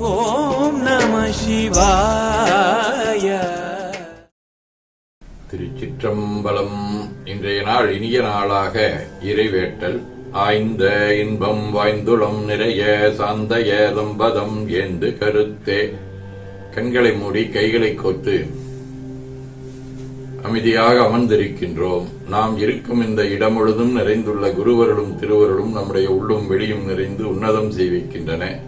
ஓம் நம சிவாய. திருச்சிற்றம்பலம். இன்றைய நாள் இனிய நாளாக இறைவேட்டல். ஆய்ந்த இன்பம் வாய்ந்துளம் நிறைய சாந்த ஏதம்பதம் என்று கருத்தே. கண்களை மூடி கைகளை கோத்து அமைதியாக அமர்ந்திருக்கின்றோம். நாம் இருக்கும் இந்த இடம் முழுதும் நிறைந்துள்ள குருவருளும் திருவருளும் நம்முடைய உள்ளும் வெளியும் நிறைந்து உன்னதம் செய்விக்கின்றன.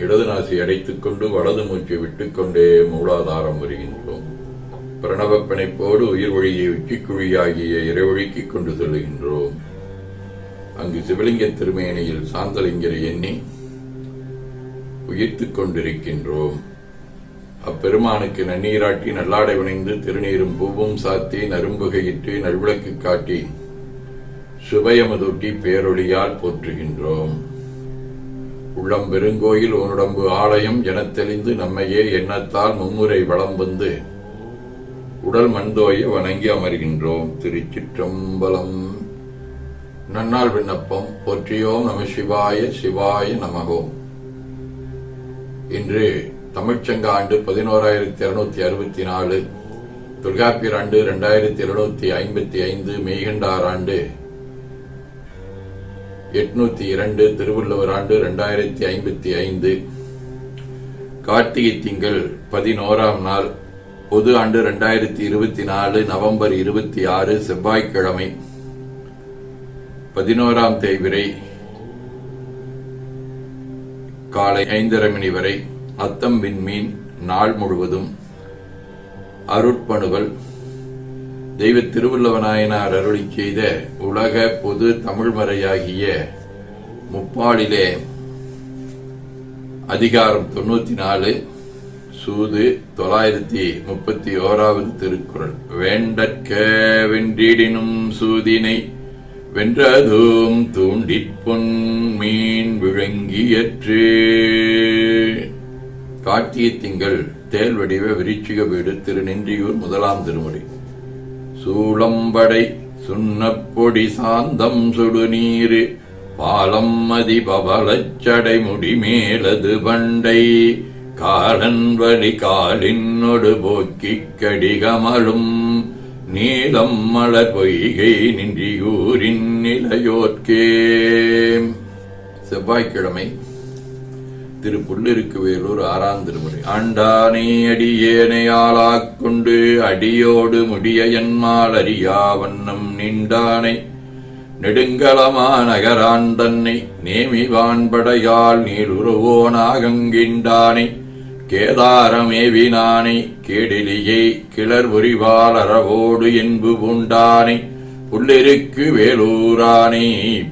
இடது நாசி அடைத்துக் கொண்டு வலது மூச்சை விட்டுக்கொண்டே மூலாதாரம் வருகின்றோம். பிரணவ பிணைப்போடு உயிர் வழியை உச்சிக்குழியாகிய இறைவழிக்கு கொண்டு செல்லுகின்றோம். அங்கு சிவலிங்க திருமேனியில் சாந்தலிங்கரை எண்ணி உயிர்த்துக் கொண்டிருக்கின்றோம். அப்பெருமானுக்கு நன்னீராட்டி நல்லாடை வினைந்து திருநீரும் பூவும் சாத்தி நரும்புகையிட்டு நல்விளக்கு காட்டி சுபயமுதூட்டி பேரொழியால் போற்றுகின்றோம். உள்ளம் பெருங்கோயில் உன்னுடம்பு ஆலயம் எனத் தெளிந்து நம்மையே எண்ணத்தால் மும்முறை வளம் வந்து உடல் மண்தோய வணங்கி அமர்கின்றோம். திருச்சிற்றம்பலம். நன்னாள் விண்ணப்பம். போற்றியோம் நம சிவாய சிவாய நமகோம் இன்று தமிழ்ச்சங்க ஆண்டு பதினோராயிரத்தி இருநூத்தி அறுபத்தி நாலு. தொல்காப்பியர் ஆண்டு ரெண்டாயிரத்தி இருநூத்தி ஐம்பத்தி ஐந்து. மெய்கண்டார் ஆண்டு எட்நூத்தி இரண்டு திருவள்ளுவர் ஆண்டு இரண்டாயிரத்தி ஐம்பத்தி ஐந்து. கார்த்திகை திங்கள் பதினோராம் நாள் பொது ஆண்டு இரண்டாயிரத்தி இருபத்தி நாலு நவம்பர் இருபத்தி ஆறு செவ்வாய்க்கிழமை. பதினோராம் தேய்விரை காலை ஐந்தரை மணி வரை அத்தம் விண்மீன் நாள் முழுவதும். அருட்பணுவல் தெய்வ திருவள்ளுவநாயனார் அருளி செய்த உலக பொது தமிழ் வரையாகிய முப்பாலிலே அதிகாரம் தொண்ணூத்தி நாலு சூது தொள்ளாயிரத்தி முப்பத்தி ஓராவது திருக்குறள். வேண்டற்க வென்றிடினும் சூதினை வென்றதும் தூண்டிற்பொன் மீன் விழுங்கியற்று. காட்டிய திங்கள் தேல் வடிவ விருச்சிக வீடு திருநென்றியூர் முதலாம் திருமுறை. சூளம்படை சுண்ணப்பொடி சாந்தம் சுடுநீரு பாலம் மதி பவளச்சடை முடிமேலது பண்டை காலன் வழி காலினொடு போக்கிக் கடிகமலும் நீளம் மலர் பொய்கை நின்றியூரின் நிலையோர்க்கே. செவ்வாய்க்கிழமை திரு புள்ளிருக்கு வேலூர் ஆறாம் திருமுறை. ஆண்டானே அடியேனை கொண்டு அடியோடு முடிய என்மால் அறியா வண்ணம் நின்றானை நெடுங்கலமா நகரான் தன்னை நேமி வான்படையால் நீளுருவோனாகங்கின்றானை கேதாரமேவினானை கேடிலியை கிளர் உரிவால் அறவோடு என்பு பூண்டானை உள்ளிருக்கு வேலூரானே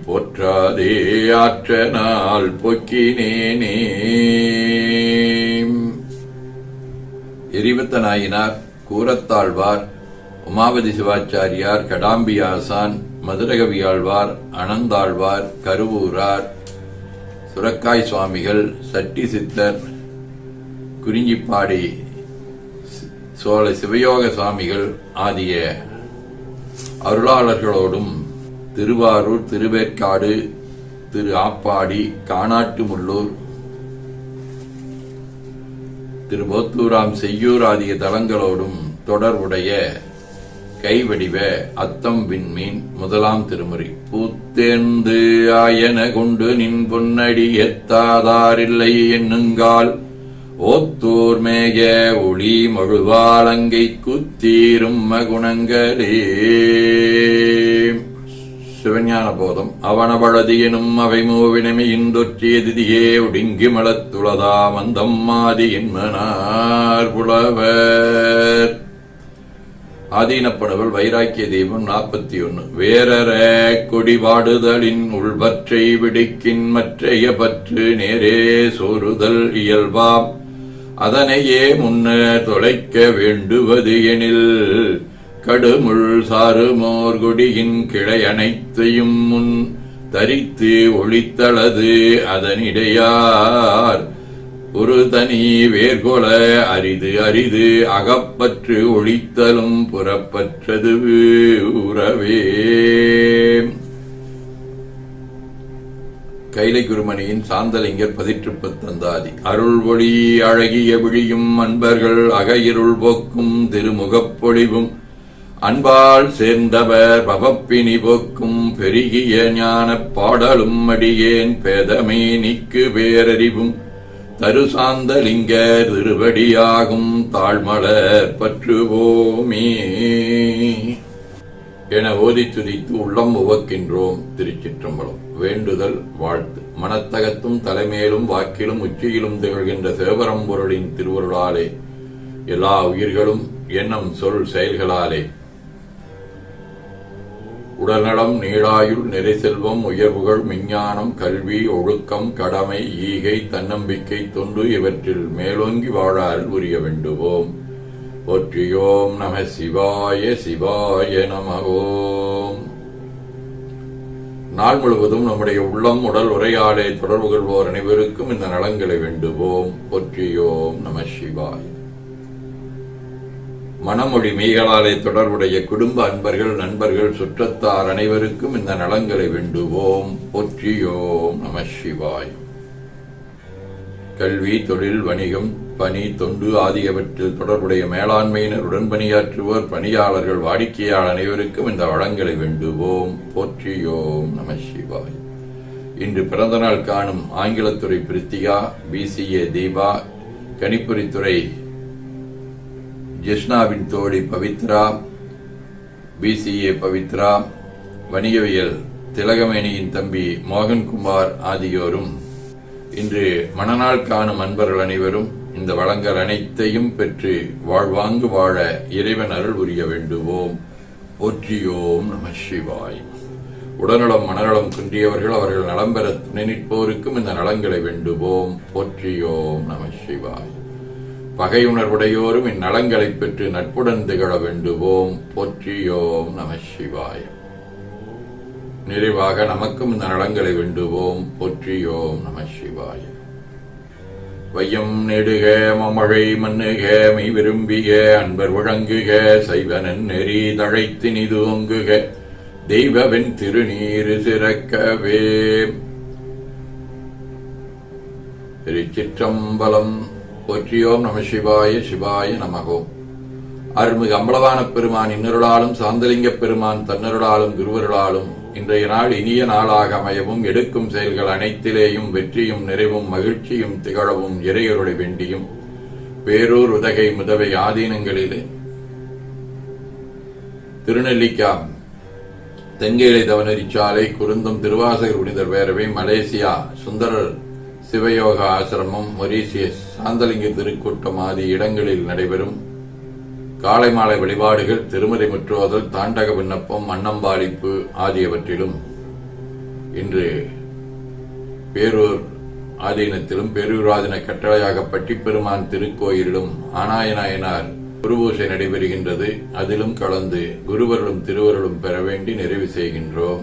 போற்றாதே ஆற்ற நாள் பொக்கினேனே. எரிவத்த நாயினார் கூரத்தாழ்வார் உமாபதி சிவாச்சாரியார் கடாம்பியாசான் மதுரகவியாழ்வார் அனந்தாழ்வார் கருவூரார் சுரக்காய் சுவாமிகள் சட்டி சித்தர் குறிஞ்சிப்பாடி சோழ சிவயோக சுவாமிகள் ஆகிய அருளாளர்களோடும் திருவாரூர் திருவேற்காடு திரு ஆப்பாடி காணாட்டுமுள்ளூர் திரு போத்தூராம் செய்யூர் ஆகிய தலங்களோடும் தொடர்புடைய கைவடிவ அத்தம் விண்மீன் முதலாம் திருமுறை. பூத்தேர்ந்து ஆயன கொண்டு நின் பொன்னடி எத்தாதாரில்லை என்னுங்கால் ஓத்தூர் மேய ஒளி மழுவாளங்கை குத்தீரும் மகுணங்களே. சிவஞான போதம் அவனவளது எனும் அவை மூவினமி இன்றொற்றிய திதியே ஒடுங்கி மலத்துளதா மந்தம் மாதி என்மனார் புலவர். அதீனப்படுவல் வைராக்கிய தீபம் நாற்பத்தி ஒன்னு வேறற கொடிபாடுதலின் உள்பற்றை விடுக்கின் மற்றைய பற்று நேரே சோறுதல் இயல்பாம். அதனையே முன்னர் தொலைக்க வேண்டுவது எனில் கடுமுள் சாறுமோர் கொடியின் கிளை அனைத்தையும் முன் தரித்து ஒளித்தளது அதனிடையார். ஒரு தனி வேர்கொல அரிது அரிது அகப்பற்று ஒளித்தலும் புறப்பற்றது உறவே கைலை குருமணியின் சாந்தலிங்கர் பதிற்றுப்பு தந்தாதி. அருள்வொழி அழகிய விழியும் அன்பர்கள் அகையிருள் போக்கும் திருமுகப்பொழிவும் அன்பால் சேர்ந்தவர் பவப்பினி போக்கும் பெருகிய ஞானப் பாடலும் அடியேன் பேதமே நிக்கு பேரறிவும் தருசாந்தலிங்க திருவடியாகும் தாழ்மலர் பற்றுவோமே. என ஓதி துதித்து உள்ளம் உவக்கின்றோம் திருச்சிற்றம்பலம். வேண்டுதல் வாழ்த்து. மனத்தகத்தும் தலைமேலும் வாக்கிலும் உச்சியிலும் திகழ்கின்ற சிவபரம்பொருளின் திருவருளாலே எல்லா உயிர்களும் எண்ணம் சொல் செயல்களாலே. உடல்நலம் நீளாயுள் நிறை செல்வம் உயர்வுகள் விஞ்ஞானம் கல்வி ஒழுக்கம் கடமை ஈகை தன்னம்பிக்கை தொண்டு இவற்றில் மேலோங்கி வாழ உரிய வேண்டுவோம். போற்றியோம் நம சிவாய சிவாய நம ஓம் நாள் முழுவதும் நம்முடைய உள்ளம் உடல் உரையாடை தொடர்பு கொள்வோர் அனைவருக்கும் இந்த நலங்களை வேண்டுவோம். போற்றியோம் நம சிவாய மனமொழி மீகலாலை தொடர்புடைய குடும்ப அன்பர்கள் நண்பர்கள் சுற்றத்தார் அனைவருக்கும் இந்த நலங்களை வேண்டுவோம். போற்றியோம் நம சிவாய் கல்வி தொழில் வணிகம் பணி தொண்டு ஆகியவற்றில் தொடர்புடைய மேலாண்மையினர் உடன்பணியாற்றுவோர் பணியாளர்கள் வாடிக்கையாளர் அனைவருக்கும் இந்த வளங்களை வேண்டுவோம். போற்றியோம் நம சிவாய். இன்று பிறந்தநாள் காணும் ஆங்கிலத்துறை பிரித்திகா பிசிஏ தீபா கணிப்பொறித்துறை ஜெஷ்னாவின் தோழி பவித்ரா பிசிஏ பவித்ரா வணிகவியல் திலகமேனியின் தம்பி மோகன்குமார் ஆகியோரும் இன்று மணநாள் காணும் அன்பர்கள் அனைவரும் இந்த வளங்கள் அனைத்தையும் பெற்று வாழ்வாங்கு வாழ இறைவன் அருள் புரிய வேண்டுவோம். ஒற்றியோம் நம சிவாய். உடல்நலம் மனநலம் குன்றியவர்கள் அவர்கள் நலம் பெற துணை நிற்போருக்கும் இந்த நலங்களை வேண்டுவோம். போற்றியோம் நம சிவாய். பகையுணர்வுடையோரும் இந்நலங்களை பெற்று நட்புடன் திகழ வேண்டுவோம். போற்றியோம் நம சிவாய். நிறைவாக நமக்கும் இந்த நலங்களை வேண்டுவோம். போற்றியோம் நம சிவாய். வையம் நெடுக மமழை மண்ணுக மெய் விரும்பிய அன்பர் வழங்குக சைவனன் நெறி தழைத்து நிது ஒங்குக தெய்வவென் திருநீரு சிறக்கவே. திருச்சிற்றம்பலம் ஒற்றியோம் நம சிவாய சிவாய நமகோம் அருள்மிகு அம்பலவான பெருமான் இன்னருளாலும் சாந்தலிங்க பெருமான் தன்னருளாலும் குருவருளாலும் இன்றைய நாள் இனிய நாளாக அமையவும் எடுக்கும் செயல்கள் அனைத்திலேயும் வெற்றியும் நிறைவும் மகிழ்ச்சியும் திகழவும் இறையருளை வேண்டியும். பேரூர் உதகை முதவை ஆதீனங்களிலே. திருநெல்லிக்கா தென்கேலை தவனரிச்சாலை குருந்தம் திருவாசகர் புனிதர் பேரவை மலேசியா சுந்தரர் சிவயோக ஆசிரமம் மொரீசியஸ் சாந்தலிங்க திருக்கூட்டம் ஆகிய இடங்களில் நடைபெறும். காலை மாலை வழிபாடுகள் திருமறை முற்றுவதல் தாண்டக விண்ணப்பம் அன்னம்பாளிப்பு ஆகியவற்றிலும் இன்று பேரூர் ஆதீனத்திலும் பேரூராதின கட்டளையாக பட்டிப்பெருமான் திருக்கோயிலிலும் ஆனாயநாயனார் குருபூசை நடைபெறுகின்றது. அதிலும் கலந்து குருவர்களும் திருவருளும் பெற வேண்டி நிறைவு செய்கின்றோம்.